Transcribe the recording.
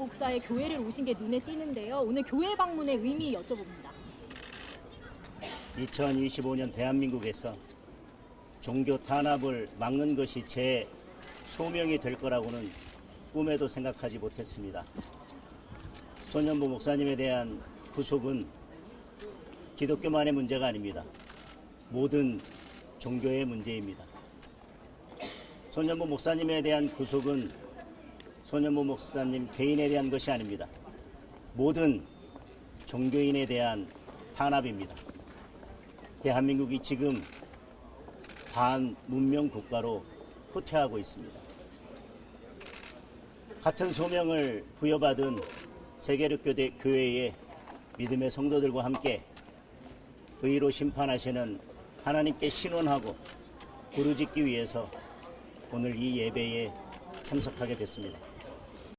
목사의 교회를 오신 게 눈에 띄는데요. 오늘 교회 방문의 의미 여쭤봅니다. 2025년 대한민국에서 종교 탄압을 막는 것이 제 소명이 될 거라고는 꿈에도 생각하지 못했습니다. 손현보 목사님에 대한 구속은 기독교만의 문제가 아닙니다. 모든 종교의 문제입니다. 손현보 목사님에 대한 구속은 손현보 목사님 개인에 대한 것이 아닙니다. 모든 종교인에 대한 탄압입니다. 대한민국이 지금 반문명 국가로 후퇴하고 있습니다. 같은 소명을 부여받은 세계력 교대 교회의 믿음의 성도들과 함께 의로 심판하시는 하나님께 신원하고 부르짖기 위해서 오늘 이 예배에 참석하게 됐습니다.